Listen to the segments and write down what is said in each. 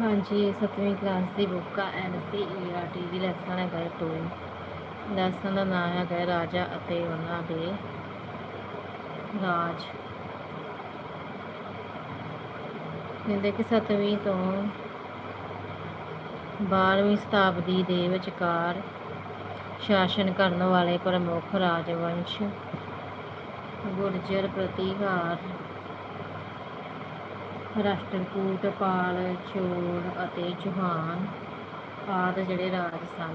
ਹਾਂਜੀ ਸੱਤਵੀਂ ਕਲਾਸ ਦੀ ਬੁੱਕ ਆ ਐਨ ਆਰ ਟੀ ਦੀ ਲੈਸਨ ਹੈਗਾ ਟੂ ਲੈਸਨ ਦਾ ਨਾਮ ਹੈਗਾ ਰਾਜਾ ਅਤੇ ਉਹਨਾਂ ਦੇ ਰਾਜ। ਕਹਿੰਦੇ ਕਿ ਸੱਤਵੀਂ ਤੋਂ 12ਵੀਂ ਸ਼ਤਾਬਦੀ ਦੇ ਵਿਚਕਾਰ ਸ਼ਾਸਨ ਕਰਨ ਵਾਲੇ ਪ੍ਰਮੁੱਖ ਰਾਜਵੰਸ਼ ਗੁਰਜਰ ਪ੍ਰਤੀਹਾਰ ਰਾਸ਼ਟਰਕੂਟ, ਪਾਲ, ਚੋਲ ਅਤੇ ਚੌਹਾਨ ਆਦਿ ਜਿਹੜੇ ਰਾਜ ਸਨ।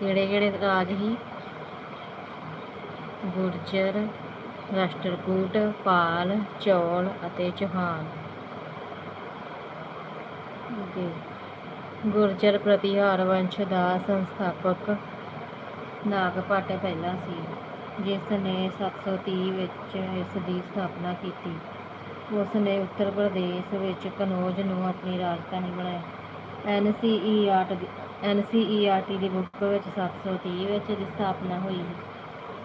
ਕਿਹੜੇ ਕਿਹੜੇ ਰਾਜ ਹੀ ਗੁਰਜਰ, ਰਾਸ਼ਟਰਕੂਟ, ਪਾਲ, ਚੌਲ ਅਤੇ ਚੌਹਾਨ ਅੱਗੇ। ਗੁਰਜਰ ਪ੍ਰਤੀਹਾਰ ਵੰਸ਼ ਦਾ ਸੰਸਥਾਪਕ ਨਾਗਪਟ ਪਹਿਲਾ ਸੀ। ਜਿਸ ਨੇ 730 ਵਿੱਚ ਇਸ ਦੀ ਸਥਾਪਨਾ ਕੀਤੀ। ਉਸ ਨੇ ਉੱਤਰ ਪ੍ਰਦੇਸ਼ ਵਿੱਚ ਕਨੌਜ ਨੂੰ ਆਪਣੀ ਰਾਜਧਾਨੀ ਬਣਾਇਆ ਐਨਸੀਈਆਰਟ ਐਨਸੀਈਆਰਟੀ ਦੀ ਬੁੱਕ ਵਿੱਚ 730 ਵਿੱਚ ਦੀ ਸਥਾਪਨਾ ਹੋਈ।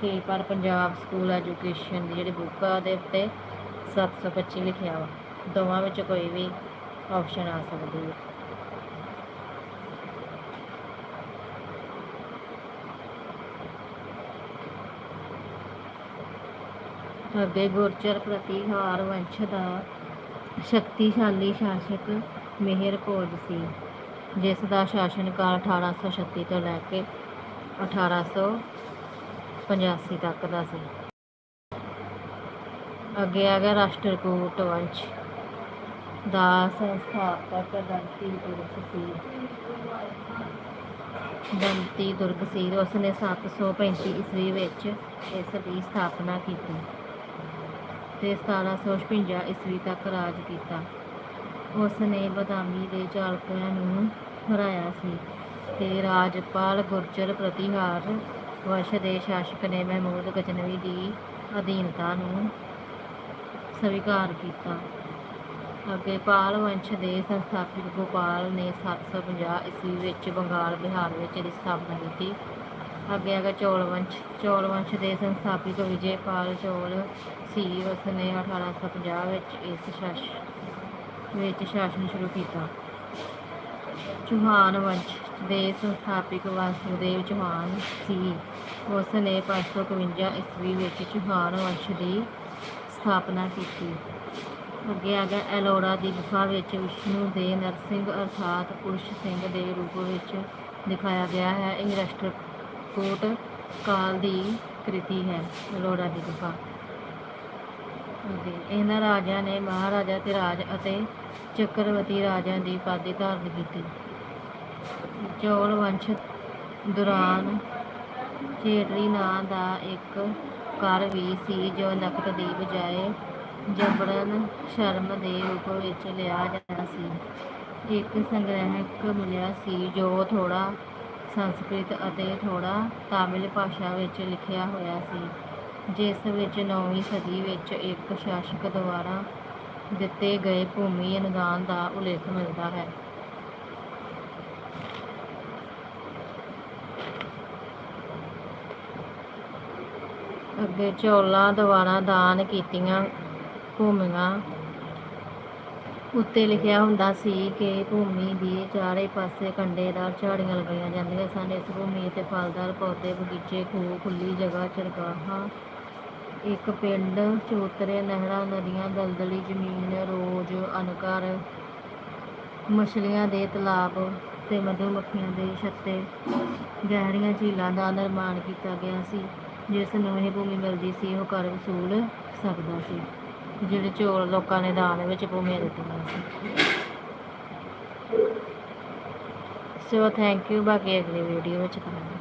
ਤੇ ਪਰ ਪੰਜਾਬ ਸਕੂਲ ਐਜੂਕੇਸ਼ਨ ਦੀ ਜਿਹੜੀ ਬੁੱਕ ਆ, ਉਹਦੇ ਉੱਤੇ 725 ਲਿਖਿਆ ਵਾ। ਦੋਵਾਂ ਵਿੱਚ ਕੋਈ ਵੀ ਆਪਸ਼ਨ ਆ ਸਕਦੀ ਹੈ ਅੱਗੇ ਗੁਰਚਰ ਪ੍ਰਤੀਹਾਰ ਵੰਸ਼ ਦਾ ਸ਼ਕਤੀਸ਼ਾਲੀ ਸ਼ਾਸਕ ਮਿਹਰ ਭੋਜ ਸੀ, ਜਿਸ ਦਾ ਸ਼ਾਸਨਕਾਲ 1836 ਤੋਂ ਲੈ ਕੇ 1885 ਤੱਕ ਦਾ ਸੀ। ਅੱਗੇ ਆ ਗਿਆ ਰਾਸ਼ਟਰਕੂਟ ਵੰਸ਼ ਦਾ ਸੰਸਥਾਪਕ ਦੰਤੀ ਦੁਰਗ ਸੀ। ਦੰਤੀ ਦੁਰਗ ਸੀ ਉਸ ਨੇ 735 ਈਸਵੀ ਵਿੱਚ ਇਸ ਦੀ ਸਥਾਪਨਾ ਕੀਤੀ। ਤੇ 1756 ਈਸਵੀ ਤੱਕ ਰਾਜ ਕੀਤਾ। ਉਸ ਨੇ ਬਦਾਮੀ ਦੇ ਚਾਲਕਿਆਂ ਨੂੰ ਹਰਾਇਆ ਸੀ ਤੇ ਰਾਜਪਾਲ ਗੁਰਜਰ ਪ੍ਰਤੀਹਾਰ ਵੰਸ਼ ਦੇ ਸ਼ਾਸਕ ਨੇ ਮਹਿਮੂਦ ਗਜਨਵੀ ਦੀ ਅਧੀਨਤਾ ਨੂੰ ਸਵੀਕਾਰ ਕੀਤਾ। ਅੱਗੇ ਪਾਲ ਵੰਸ਼ ਦੇ ਸੰਸਥਾਪਕ ਗੋਪਾਲ ਨੇ 750 ਈਸਵੀ ਵਿੱਚ ਬੰਗਾਲ, ਬਿਹਾਰ ਵਿੱਚ ਦੀ ਸਥਾਪਨਾ ਕੀਤੀ। ਅੱਗੇ ਹੈਗਾ ਚੌਲ ਵੰਸ਼ ਚੌਲ ਵੰਸ਼ ਦੇ ਸੰਸਥਾਪਕ ਵਿਜੇਪਾਲ ਚੌਲ ਸੀ। ਉਸ ਨੇ 1850 ਵਿੱਚ ਇਸ ਸ਼ਾਸਨ ਵਿੱਚ ਸ਼ਾਸਨ ਸ਼ੁਰੂ ਕੀਤਾ। ਚੌਹਾਨ ਵੰਸ਼ ਦੇ ਸੰਸਥਾਪਕ ਵਾਸੂਦੇਵ ਚੌਹਾਨ ਸੀ। ਉਸ ਨੇ 551 ਈਸਵੀ ਵਿੱਚ ਚੌਹਾਨ ਵੰਸ਼ ਦੀ ਸਥਾਪਨਾ ਕੀਤੀ। ਅੱਗੇ ਆ ਗਿਆ ਐਲੋਰਾ ਦੀ ਗੁਫਾ ਵਿੱਚ ਵਿਸ਼ਨੂੰ ਦੇ ਨਰਸਿੰਘ ਅਰਥਾਤ ਪੁਰਸ਼ ਸਿੰਘ ਦੇ ਰੂਪ ਵਿੱਚ ਦਿਖਾਇਆ ਗਿਆ ਹੈ। ਇਹ ਰਾਸ਼ਟਰਕੂਟ ਕਾਲ ਦੀ ਕ੍ਰਿਤੀ ਹੈ ਐਲੋਰਾ ਦੀ ਗੁਫਾ। ਇਹਨਾਂ ਰਾਜਿਆਂ ਨੇ ਮਹਾਰਾਜਾ ਤੇ ਰਾਜ ਅਤੇ ਚੱਕਰਵਰਤੀ ਰਾਜਿਆਂ ਦੀ ਉਪਾਧੀ ਧਾਰਨ ਕੀਤੀ। ਚੌਲ ਵੰਸ਼ ਦੌਰਾਨ ਚੇਟਲੀ ਨਾਂ ਦਾ ਇੱਕ ਕਰ ਵੀ ਸੀ, ਜੋ ਨਕਦ ਦੀ ਬਜਾਏ ਜਬਰਨ ਸ਼ਰਮ ਦੇ ਰੂਪ ਵਿੱਚ ਲਿਆ ਜਾਂਦਾ ਸੀ। ਇੱਕ ਸੰਗ੍ਰਹਿਕ ਮਿਲਿਆ ਸੀ, ਜੋ ਥੋੜਾ ਸੰਸਕ੍ਰਿਤ ਅਤੇ ਥੋੜਾ ਤਾਮਿਲ ਭਾਸ਼ਾ ਵਿੱਚ ਲਿਖਿਆ ਹੋਇਆ ਸੀ, ਜਿਸ ਵਿੱਚ ਨੌਵੀਂ ਸਦੀ ਵਿੱਚ ਇੱਕ ਸ਼ਾਸਕ ਦੁਆਰਾ ਦਿੱਤੇ ਗਏ ਭੂਮੀ ਅਨੁਦਾਨ ਦਾ ਉਲੇਖ ਮਿਲਦਾ ਹੈ। ਅੱਗੇ ਚੌਲਾਂ ਦੁਆਰਾ ਦਾਨ ਕੀਤੀਆਂ ਭੂਮੀਆਂ ਉੱਤੇ ਲਿਖਿਆ ਹੁੰਦਾ ਸੀ ਕਿ ਭੂਮੀ ਦੇ ਚਾਰੇ ਪਾਸੇ ਕੰਡੇਦਾਰ ਝਾੜੀਆਂ ਲਗਾਈਆਂ ਜਾਂਦੀਆਂ ਸਨ। ਇਸ ਭੂਮੀ ਤੇ ਫਲਦਾਰ ਪੌਦੇ, ਬਗੀਚੇ, ਖੂਹ, ਖੁੱਲੀ ਜਗ੍ਹਾ, ਚਰਗਾਹਾਂ, ਇੱਕ ਪਿੰਡ, ਚੋਤਰੇ, ਨਹਿਰਾਂ, ਨਦੀਆਂ, ਦਲਦਲੀ ਜ਼ਮੀਨ, ਰੋਜ਼ ਅਨਕਰ, ਮਛਲੀਆਂ ਦੇ ਤਲਾਬ ਤੇ ਮਧੂਮੱਖੀਆਂ ਦੇ ਛੱਤੇ। ਗਹਿਰੀਆਂ ਝੀਲਾਂ ਦਾ ਨਿਰਮਾਣ ਕੀਤਾ ਗਿਆ ਸੀ, ਜਿਸ ਨੂੰ ਇਹ ਭੂਮੀ ਮਿਲਦੀ ਸੀ, ਉਹ ਕਰ ਵਸੂਲ ਸਕਦਾ ਸੀ। ਜਿਹੜੇ ਚੋਰ ਲੋਕਾਂ ਨੇ ਦਾਨ ਵਿੱਚ ਭੂਮੀਆਂ ਦਿੱਤੀਆਂ ਸੀ। ਸੋ ਥੈਂਕ ਯੂ ਬਾਕੀ ਅਗਲੀ ਵੀਡੀਓ ਵਿੱਚ ਕਰਾਂਗੇ।